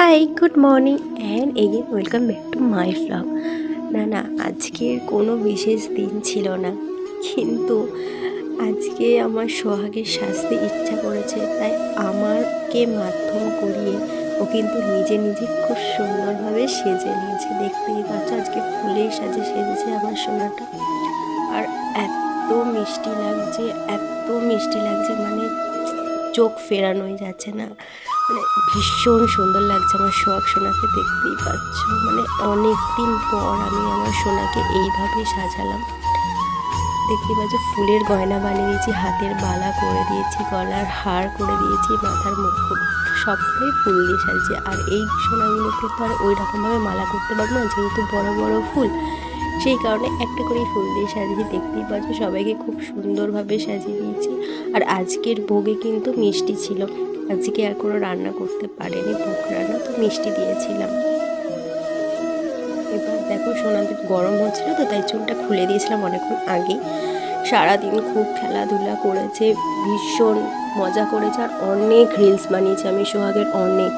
Hi good morning and again welcome back to my blog না না, আজকের কোনো বিশেষ দিন ছিল না। কিন্তু আজকে আমার সোহাগের সাজতে ইচ্ছা করেছে, তাই আমাকে মাধ্যম করিয়ে ও কিন্তু নিজে নিজে খুব সুন্দরভাবে সেজে নিয়েছে। দেখতেই পাচ্ছ আজকে ফুলের সাজে সেজেছে আমার সোনাটা। আর এত মিষ্টি লাগছে, এত মিষ্টি লাগছে মানে চোখ ফেরানোই যাচ্ছে না। মানে ভীষণ সুন্দর লাগছে আমার সোহাগ সোনাকে দেখতেই পাচ্ছ। মানে অনেক দিন পর আমি আমার সোনাকে এইভাবে সাজালাম। দেখতেই পাচ্ছ, ফুলের গয়না বানিয়ে দিয়েছি, হাতের বালা করে দিয়েছি, গলার হার করে দিয়েছি, মাথার মুকুট সবটাই ফুল দিয়ে সাজিয়েছি। আর এই সোনাগুলোকে তো আর ওই রকমভাবে মালা করতে পারব না, যেহেতু বড় বড় ফুল। সেই কারণে একটা করেই ফুল দিয়ে সাজিয়ে দেখতেই পাচ্ছ, সবাইকে খুব সুন্দরভাবে সাজিয়ে দিয়েছি। আর আজকের ভোগে কিন্তু মিষ্টি ছিল। আজকে আর কোনো রান্না করতে পারেনি ভোগ রান্না তো মিষ্টি দিয়েছিলাম। এবার দেখো সোনাদের গরম হচ্ছিল, তো তাই চুলটা খুলে দিয়েছিলাম অনেকক্ষণ আগে সারাদিন খুব খেলাধুলা করেছে, ভীষণ মজা করেছে, আর অনেক রিলস বানিয়েছে আমি, সোহাগের অনেক।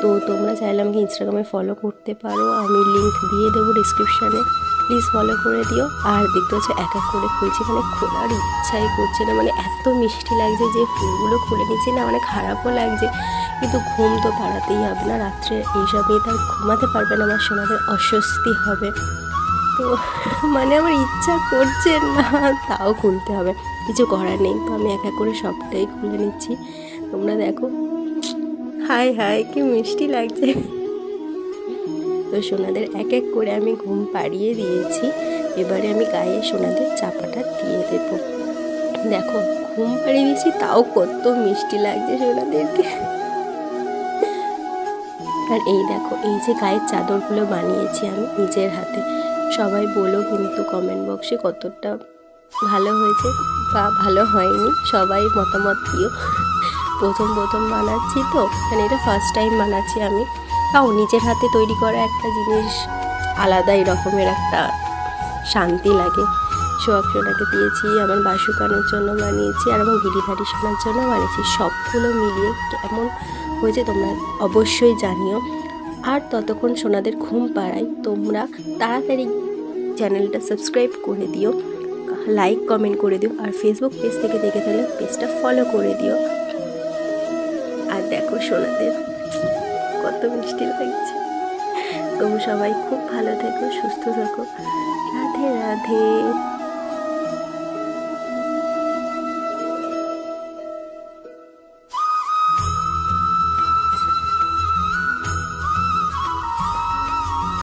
তো তোমরা চাইলে আমাকে ইনস্টাগ্রামে ফলো করতে পারো, আমি লিংক দিয়ে দেবো ডিসক্রিপশানে প্লিজ ফলো করে দিও। আর দেখতে হচ্ছে এক এক করে খুলছি মানে খোলার ইচ্ছাই করছে না মানে এত মিষ্টি লাগছে যে ফুলগুলো খুলে নিচ্ছি না মানে খারাপও লাগছে। কিন্তু ঘুম তো পাড়াতেই হবে না, রাত্রে এইসব নিয়ে তার ঘুমাতে পারবে না, আমার সোনাদের অস্বস্তি হবে। তো মানে আমার ইচ্ছা করছে না, তাও খুলতে হবে। কিছু করার নেই, তো আমি এক এক করে সবটাই খুলে নিচ্ছি। তোমরা দেখো। হাই হাই, কি মিষ্টি লাগছে। তো সোনাদের এক এক করে আমি ঘুম পাড়িয়ে দিয়েছি। এবারে আমি গায়ে সোনাদের চাপাটা দিয়ে দেব। দেখো, ঘুম পাড়িয়ে দিয়েছি, তাও কত মিষ্টি লাগছে সোনাদেরকে। আর এই দেখো, এই যে গায়ের চাদরগুলো বানিয়েছি আমি নিজের হাতে। সবাই বলো কিন্তু কমেন্ট বক্সে কতটা ভালো হয়েছে বা ভালো হয়নি। সবাই মতামত দিও। প্রথম প্রথম বানাচ্ছি তো মানে এটা ফার্স্ট টাইম বানাচ্ছি আমি। তাও নিজের হাতে তৈরি করা একটা জিনিস আলাদাই রকমের একটা শান্তি লাগে। সোয়াক সোনাকে দিয়েছি, আমার বাসুকানোর জন্য বানিয়েছি আর আমার গিরিধারী সোনার জন্য বানিয়েছি। সবগুলো মিলিয়ে কেমন হয়েছে তোমরা অবশ্যই জানিও। আর ততক্ষণ সোনাদের ঘুম পাড়াই তোমরা তাড়াতাড়ি চ্যানেলটা সাবস্ক্রাইব করে দিও, লাইক, কমেন্ট করে দিও আর ফেসবুক পেজ থেকে দেখে থাকলে পেজটা ফলো করে দিও। আর দেখো সোনাদের কত মিষ্টি লাগছে। তবু সবাই খুব ভালো থেকো সুস্থ থাকো। রাধে রাধে।